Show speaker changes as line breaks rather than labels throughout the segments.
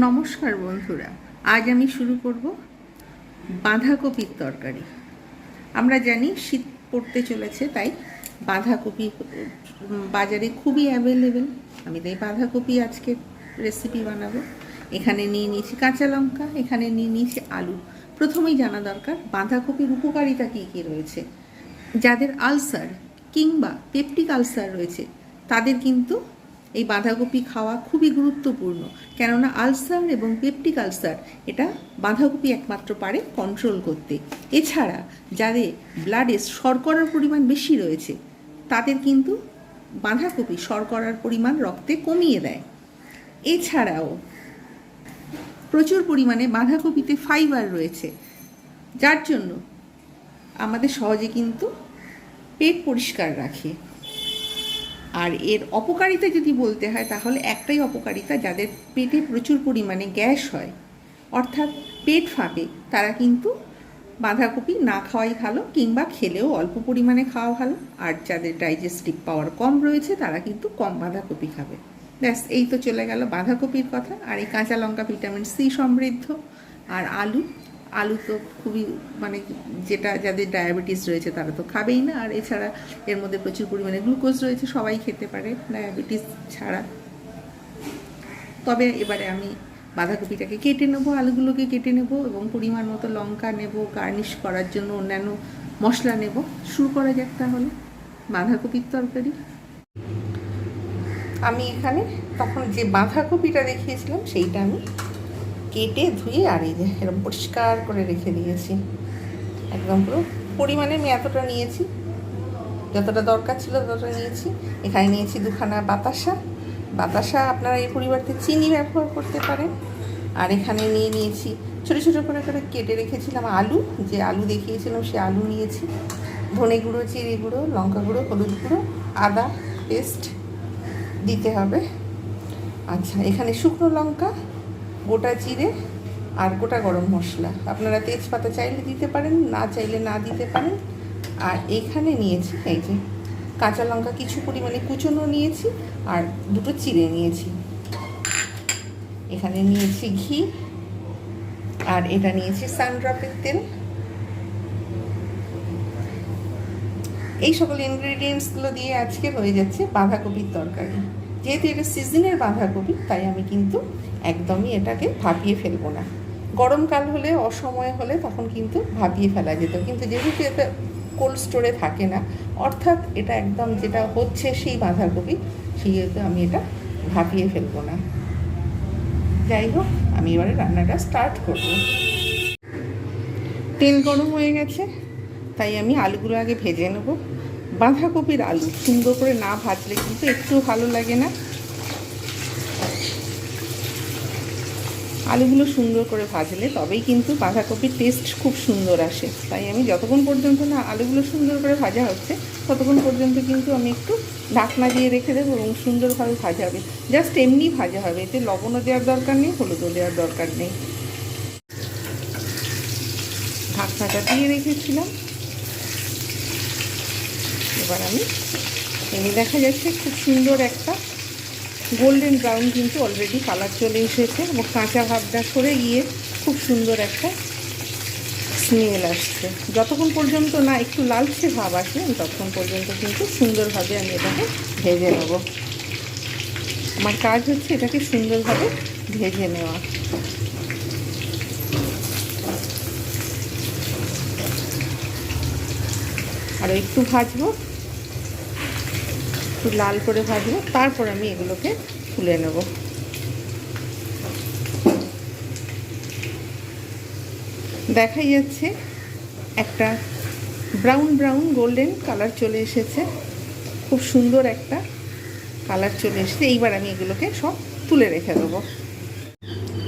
নমস্কার বন্ধুরা, আজ আমি শুরু করব বাঁধাকপির তরকারি। আমরা জানি শীত পড়তে চলেছে, তাই বাঁধাকপি বাজারে খুবই অ্যাভেলেবেল আমি তাই বাঁধাকপি আজকে রেসিপি বানাবো। এখানে নিয়ে নিয়েছি কাঁচা লঙ্কা, এখানে নিয়ে নিয়েছি আলু। প্রথমেই জানা দরকার, বাঁধাকপির উপকারিতা কী কী রয়েছে? যাদের আলসার কিংবা পেপটিক আলসার রয়েছে, তাদের কিন্তু এই বাঁধাকপি খাওয়া খুবই গুরুত্বপূর্ণ। কেননা আলসার এবং পেপটিক আলসার এটা বাঁধাকপি একমাত্র পারে কন্ট্রোল করতে। এছাড়া যাদের ব্লাডে শর্করার পরিমাণ বেশি রয়েছে, তাদের কিন্তু বাঁধাকপি শর্করার পরিমাণ রক্তে কমিয়ে দেয়। এছাড়াও প্রচুর পরিমাণে বাঁধাকপিতে ফাইবার রয়েছে, যার জন্য আমাদের সহজে কিন্তু পেট পরিষ্কার রাখে। আর এর অপকারিতা যদি বলতে হয়, তাহলে একটাই অপকারিতা, যাদের পেটে প্রচুর পরিমাণে গ্যাস হয়, অর্থাৎ পেট ফাঁপে, তারা কিন্তু বাঁধাকপি না খাওয়াই ভালো, কিংবা খেলেও অল্প পরিমাণে খাওয়া ভালো, আর যাদের ডাইজেস্টিভ পাওয়ার কম রয়েছে, তারা কিন্তু কম বাঁধাকপি খাবে। ব্যাস, এই তো চলে গেল বাঁধাকপির কথা, আর এই কাঁচা লঙ্কা ভিটামিন সি সমৃদ্ধ, আর আলু আলু তো খুবই মানে যেটা যাদের ডায়াবেটিস রয়েছে তারা তো খাবেই না। আর এছাড়া এর মধ্যে প্রচুর পরিমাণে গ্লুকোজ রয়েছে, সবাই খেতে পারে ডায়াবেটিস ছাড়া। তবে এবারে আমি বাঁধাকপিটাকে কেটে নেব, আলুগুলোকে কেটে নেব এবং পরিমাণ মতো লঙ্কা নেব গার্নিশ করার জন্য অন্যান্য মশলা নেব। শুরু করা যাক তাহলে, বাঁধাকপির তরকারি। আমি এখানে তখন যে বাঁধাকপিটা দেখিয়েছিলাম, সেইটা আমি কেটে ধুয়ে আর এই যে এরকম পরিষ্কার করে রেখে দিয়েছি। একদম পুরো পরিমাণে আমি এতটা নিয়েছি। যতটা দরকার ছিল ততটা নিয়েছি। এখানে নিয়েছি দুখানা বাতাসা। বাতাসা আপনারা এই পরিবর্তে চিনি ব্যবহার করতে পারেন। আর এখানে নিয়ে নিয়েছি ছোটো ছোটো করে করে কেটে রেখেছিলাম আলু। যে আলু দেখিয়েছিলাম সে আলু নিয়েছি। ধনে গুঁড়ো চিড়ি গুঁড়ো, লঙ্কা গুঁড়ো, হলুদ গুঁড়ো, আদা, পেস্ট দিতে হবে। আচ্ছা এখানে শুকনো লঙ্কা গোটা জিরে আর গোটা গরম মশলা। আপনারা তেজপাতা চাইলে দিতে পারেন, না চাইলে না দিতে পারেন। আর এখানে নিয়েছি, এই যে কাঁচা লঙ্কা কিছু পরিমাণে কুচনো নিয়েছি আর দুটো চিড়ে নিয়েছি। এখানে নিয়েছি ঘি আর এটা নিয়েছি সানড্রপের তেল। এই সকল ইনগ্রেডিয়েন্টসগুলো দিয়ে আজকে হয়ে যাচ্ছে বাঁধাকপির তরকারি। যেহেতু এটা সিজনের বাঁধাকপি, তাই আমি কিন্তু একদমই এটাকে ভাপিয়ে ফেলব না। গরমকাল হলে, অসময় হলে তখন কিন্তু ভাপিয়ে ফেলা যেত। কিন্তু যেহেতু এটা কোল্ড স্টোরে থাকে না, অর্থাৎ এটা একদম যেটা হচ্ছে সেই বাঁধাকপি সেই হেতু আমি এটা ভাপিয়ে ফেলব না। যাই হোক, আমি এবারে রান্নাটা স্টার্ট করব। তেল গরম হয়ে গেছে, তাই আমি আলুগুলো আগে ভেজে নেব। বাঁধাকপির আলু। সুন্দর করে না ভাজলে কিন্তু একটু ভালো লাগে না। আলুগুলো সুন্দর করে ভাজলে তবেই কিন্তু বাঁধাকপির টেস্ট খুব সুন্দর আসে। তাই আমি যতক্ষণ পর্যন্ত না আলুগুলো সুন্দর করে ভাজা হচ্ছে, ততক্ষণ পর্যন্ত কিন্তু আমি একটু ঢাকনা দিয়ে রেখে দেবো এবং সুন্দরভাবে ভাজা হবে। জাস্ট এমনি ভাজা হবে, এতে লবণও দেওয়ার দরকার নেই, হলুদও দেওয়ার দরকার নেই। ঢাকনাটা দিয়ে রেখেছিলাম। এবার আমি এনে দেখা যাচ্ছে খুব সুন্দর একটা গোল্ডেন ব্রাউন কিন্তু অলরেডি কালার চলে এসেছে এবং কাঁচা ভাবটা সরে গিয়ে খুব সুন্দর একটা স্মেল আসছে। যতক্ষণ পর্যন্ত না একটু লালচে ভাব আসে, ততক্ষণ পর্যন্ত কিন্তু সুন্দরভাবে আমি এটাকে ভেজে নেব। আমার কাজ হচ্ছে এটাকে সুন্দরভাবে ভেজে নেওয়া। আর একটু ভাজবো। একটু লাল করে ভাজবো, তারপর আমি এগুলোকে তুলে নেব। দেখাই যাচ্ছে একটা ব্রাউন ব্রাউন গোল্ডেন কালার চলে এসেছে। খুব সুন্দর একটা কালার চলে এসেছে। এইবার আমি এগুলোকে সব তুলে রেখে দেবো।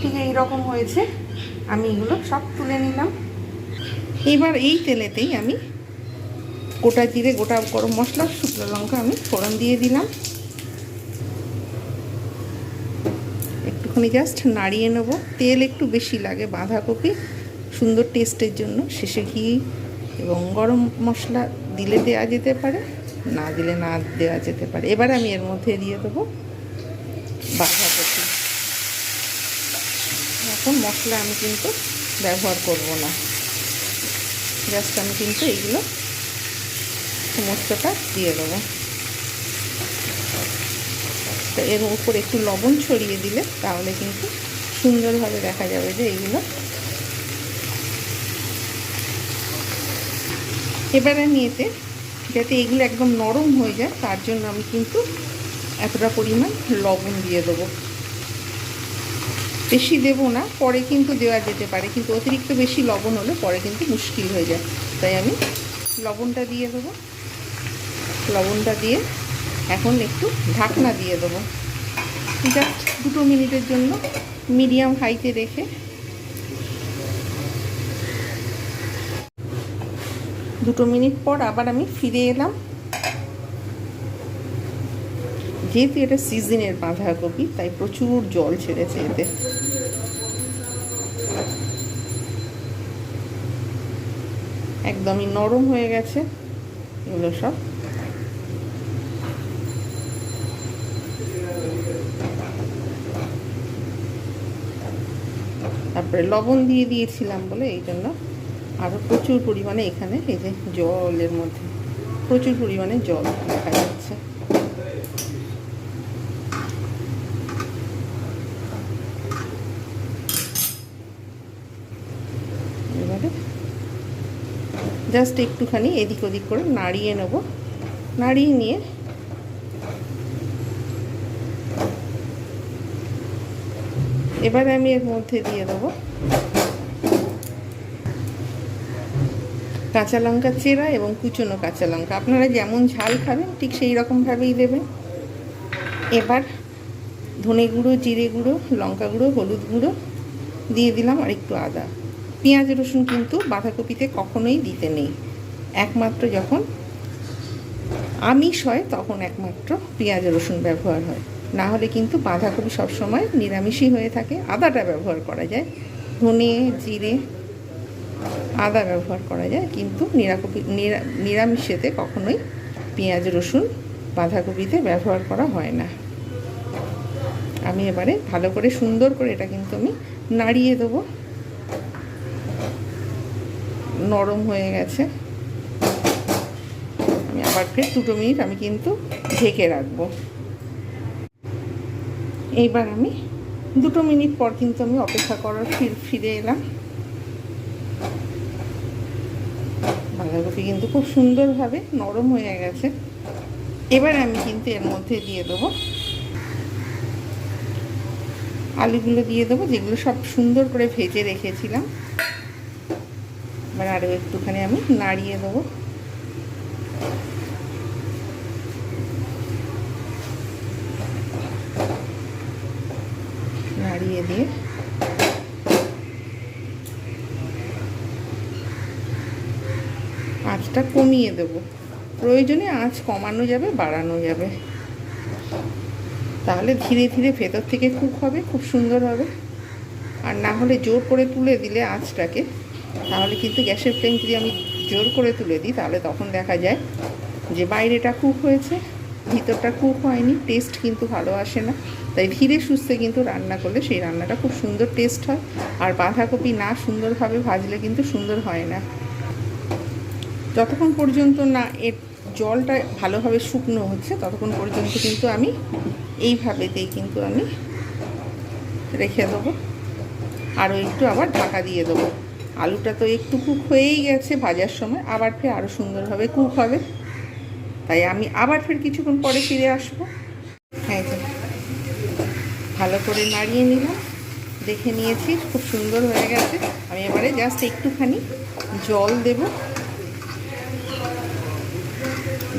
ঠিক এইরকম হয়েছে। আমি এগুলো সব তুলে নিলাম। এবার এই তেলেতেই আমি গোটা জিরে, গোটা গরম মশলা, শুকনো লঙ্কা আমি ফোড়ন দিয়ে দিলাম। একটুখানি জাস্ট নাড়িয়ে নেব। তেল একটু বেশি লাগে বাঁধাকপি। সুন্দর টেস্টের জন্য শেষে ঘি এবং গরম মশলা দিলে দেওয়া যেতে পারে, না দিলে না দেওয়া যেতে পারে। এবার আমি এর মধ্যে দিয়ে দেবো বাঁধাকপি। এখন মশলা আমি কিন্তু ব্যবহার করব না। জাস্ট আমি কিন্তু এইগুলো সমস্তটা দিয়ে দেবো। তো এর উপর একটু লবণ ছড়িয়ে দিলে তাহলে কিন্তু সুন্দরভাবে দেখা যাবে যে এইগুলো। এবারে আমি এতে, যাতে এগুলো একদম নরম হয়ে যায়, তার জন্য আমি কিন্তু এতটা পরিমাণ লবণ দিয়ে দেবো। বেশি দেবো না, পরে কিন্তু দেওয়া যেতে পারে, কিন্তু অতিরিক্ত বেশি লবণ হলে পরে কিন্তু মুশকিল হয়ে যায়। তাই আমি লবণটা দিয়ে দেবো। লবণটা দিয়ে এখন একটু ঢাকনা দিয়ে দেবো। জাস্ট দুটো মিনিটের জন্য মিডিয়াম হাইতে রেখে। দুটো মিনিট পর আবার আমি ফিরে এলাম। যেহেতু এটা সিজনের বাঁধাকপি, তাই প্রচুর জল ছেড়েছে এতে। একদমই নরম হয়ে গেছে, এগুলো সব। তারপরে লবণ দিয়ে দিয়েছিলাম বলে এই জন্য আরও প্রচুর পরিমাণে এখানে এই যে জলের মধ্যে প্রচুর পরিমাণে জল দেখা যাচ্ছে। এবারে জাস্ট একটুখানি এদিক ওদিক করে নাড়িয়ে নেব। নাড়িয়ে নিয়ে এবারে আমি এর মধ্যে দিয়ে দেবো কাঁচা লঙ্কা চেরা এবং কুচনো কাঁচা লঙ্কা। আপনারা যেমন ঝাল খাবেন, ঠিক সেই রকমভাবেই দেবেন। এবার ধনে গুঁড়ো, জিরে গুঁড়ো, লঙ্কা গুঁড়ো, হলুদ গুঁড়ো দিয়ে দিলাম আর একটু আদা। পেঁয়াজ, রসুন কিন্তু বাঁধাকপিতে কখনোই দিতে নেই। একমাত্র যখন আমিষ হয়, তখন একমাত্র পেঁয়াজ, রসুন ব্যবহার হয়। না হলে কিন্তু বাঁধাকপি সবসময় নিরামিষই হয়ে থাকে। আদাটা ব্যবহার করা যায়। ধনে, জিরে আদা ব্যবহার করা যায়। কিন্তু নিরাকপি নিরামিষেতে কখনোই পেঁয়াজ, রসুন বাঁধাকপিতে ব্যবহার করা হয় না। আমি এবারে ভালো করে সুন্দর করে এটা কিন্তু আমি নাড়িয়ে দেবো। নরম হয়ে গেছে। আমি আবার ফের দুটো মিনিট আমি কিন্তু ঢেকে রাখব। এইবার আমি দুটো মিনিট পর কিন্তু আমি অপেক্ষা করার ফির ফিরে এলাম। বাঁধাকপি কিন্তু খুব সুন্দরভাবে নরম হয়ে গেছে। এবার আমি কিন্তু এর মধ্যে দিয়ে দেবো আলুগুলো দিয়ে দেবো, যেগুলো সব সুন্দর করে ভেজে রেখেছিলাম। এবার আরও একটুখানি আমি নাড়িয়ে দেবো। নাড়িয়ে দিয়ে আঁচটা কমিয়ে দেব। প্রয়োজনে আঁচ কমানো যাবে, বাড়ানো যাবে। তাহলে ধীরে ধীরে ভেতর থেকে কুক হবে, খুব সুন্দর হবে। আর না হলে জোর করে তুলে দিলে আঁচটাকে, তাহলে কিন্তু গ্যাসের ফ্লেম যদি আমি জোর করে তুলে দিই, তাহলে তখন দেখা যায় যে বাইরেটা কুক হয়েছে, ভিতরটা কুক হয়নি, টেস্ট কিন্তু ভালো আসে না। তাই ধীরে সুস্থে কিন্তু রান্না করলে সেই রান্নাটা খুব সুন্দর টেস্ট হয়। আর বাঁধাকপি না সুন্দরভাবে ভাজলে কিন্তু সুন্দর হয় না। যতক্ষণ পর্যন্ত না এর জলটা ভালোভাবে শুকনো হচ্ছে, ততক্ষণ পর্যন্ত কিন্তু আমি এইভাবেতেই কিন্তু আমি রেখে দেবো। আরও একটু আবার ঢাকা দিয়ে দেবো। আলুটা তো একটু কুক হয়েই গেছে ভাজার সময়, আবার ফের আরও সুন্দরভাবে কুক হবে। তাই আমি আবার ফের কিছুক্ষণ পরে ফিরে আসব। হ্যাঁ ভালো করে নাড়িয়ে নিলাম। দেখে নিয়েছি, খুব সুন্দর হয়ে গেছে। আমি এবারে জাস্ট একটুখানি জল দেব।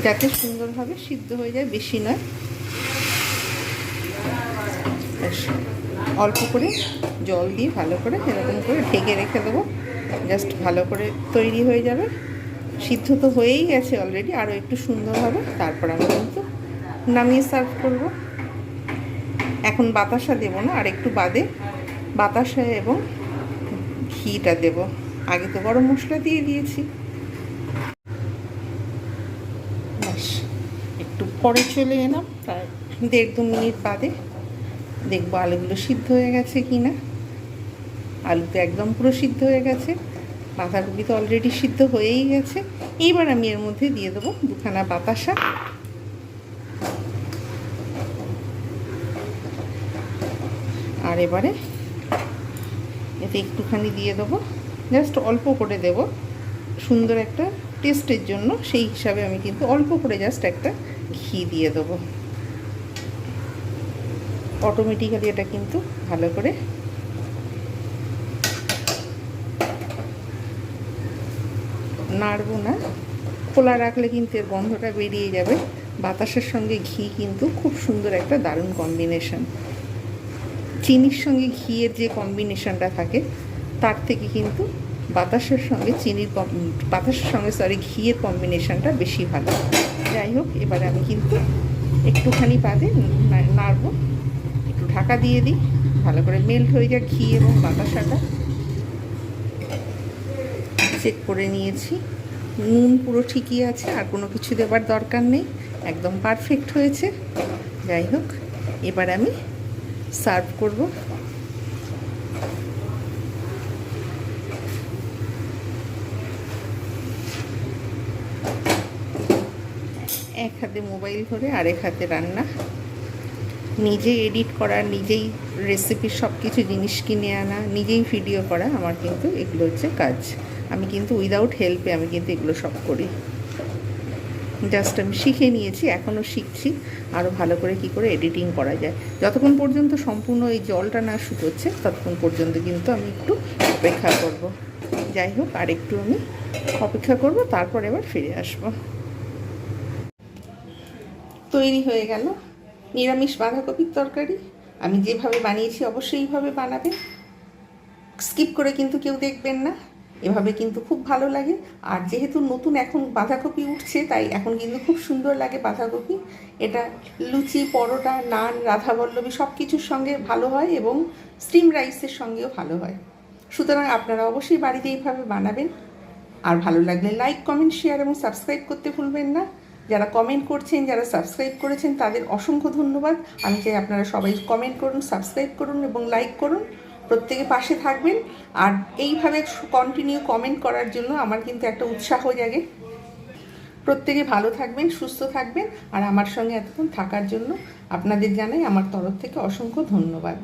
যাতে সুন্দরভাবে সিদ্ধ হয়ে যায়, বেশি নয়। অল্প করে জল দিয়ে ভালো করে এরকম করে ঢেকে রেখে দেবো। জাস্ট ভালো করে তৈরি হয়ে যাবে। সিদ্ধ তো হয়েই গেছে অলরেডি আরও একটু সুন্দর হবে। তারপর আমি কিন্তু নামিয়ে সার্ভ করব। এখন বাতাসা দেব না আর একটু বাদে বাতাসা এবং ঘিটা দেব। আগে তো গরম মশলা দিয়ে দিয়েছি। ব্যাস। একটু পরে চলে এলাম প্রায় দেড় দু মিনিট বাদে দেখব আলুগুলো সিদ্ধ হয়ে গেছে কি না আলু তো একদম পুরো সিদ্ধ হয়ে গেছে। বাঁধাকপি তো অলরেডি সিদ্ধ হয়েই গেছে। এইবার আমি এর মধ্যে দিয়ে দেবো দুখানা বাতাসা। আর এবারে এতে একটুখানি দিয়ে দেবো। জাস্ট অল্প করে দেব। সুন্দর একটা টেস্টের জন্য সেই হিসাবে আমি কিন্তু অল্প করে জাস্ট একটা ঘি দিয়ে দেবো। অটোমেটিক্যালি এটা কিন্তু ভালো করে নাড়বো না। খোলা রাখলে কিন্তু এর গন্ধটা বেরিয়ে যাবে। বাতাসের সঙ্গে ঘি কিন্তু খুব সুন্দর একটা দারুণ কম্বিনেশন চিনির সঙ্গে ঘিয়ের যে কম্বিনেশনটা থাকে, তার থেকে কিন্তু বাতাসের সঙ্গে চিনির বাতাসের সঙ্গে সরি ঘিয়ের কম্বিনেশনটা বেশি ভালো। যাই হোক, এবারে আমি কিন্তু একটুখানি বাদে নাড়বো। একটু ঢাকা দিয়ে দিই, ভালো করে মেল্ট হয়ে যায় ঘি এবং বাতাসাটা। চেক করে নিয়েছি। নুন পুরো ঠিকই আছে, আর কোনো কিছু দেবার দরকার নেই। একদম পারফেক্ট হয়েছে। যাই হোক, এবার আমি সার্ভ করব। এক হাতে মোবাইল ধরে আরেক হাতে রান্না। নিজে এডিট করা, নিজেই রেসিপির সব কিছু জিনিস কিনে আনা, নিজেই ভিডিও করা, আমার কিন্তু এগুলো হচ্ছে কাজ। আমি কিন্তু উইদাউট হেল্পে আমি কিন্তু এগুলো সব করি। জাস্ট আমি শিখে নিয়েছি, এখনও শিখছি। আরও ভালো করে কি করে এডিটিং করা যায়। যতক্ষণ পর্যন্ত সম্পূর্ণ এই জলটা না শুকোচ্ছে, ততক্ষণ পর্যন্ত কিন্তু আমি একটু অপেক্ষা করব। যাই হোক, আর একটু আমি অপেক্ষা করব, তারপর এবার ফিরে আসব। তৈরি হয়ে গেল। নিরামিষ বাঁধাকপির তরকারি। আমি যেভাবে বানিয়েছি, অবশ্যই এইভাবে বানাবেন। স্কিপ করে কিন্তু কেউ দেখবেন না। এভাবে কিন্তু খুব ভালো লাগে। আর যেহেতু নতুন এখন বাঁধাকপি উঠছে, তাই এখন কিন্তু খুব সুন্দর লাগে বাঁধাকপি। এটা লুচি, পরোটা, নান রাধাবল্লভী সব কিছুর সঙ্গে ভালো হয় এবং স্টিম রাইসের সঙ্গেও ভালো হয়। সুতরাং আপনারা অবশ্যই বাড়িতে এইভাবে বানাবেন। আর ভালো লাগলে লাইক, কমেন্ট, শেয়ার এবং সাবস্ক্রাইব করতে ভুলবেন না। যারা কমেন্ট করছেন, যারা সাবস্ক্রাইব করেছেন, তাদের অসংখ্য ধন্যবাদ। আমি চাই আপনারা সবাই কমেন্ট করুন, সাবস্ক্রাইব করুন এবং লাইক করুন। প্রত্যেকে পাশে থাকবেন। আর এইভাবে কন্টিনিউ কমেন্ট করার জন্য আমার কিন্তু একটা উৎসাহ জাগে। প্রত্যেকে ভালো থাকবেন, সুস্থ থাকবেন। আর আমার সঙ্গে এতক্ষণ থাকার জন্য আপনাদের জানাই আমার তরফ থেকে অসংখ্য ধন্যবাদ।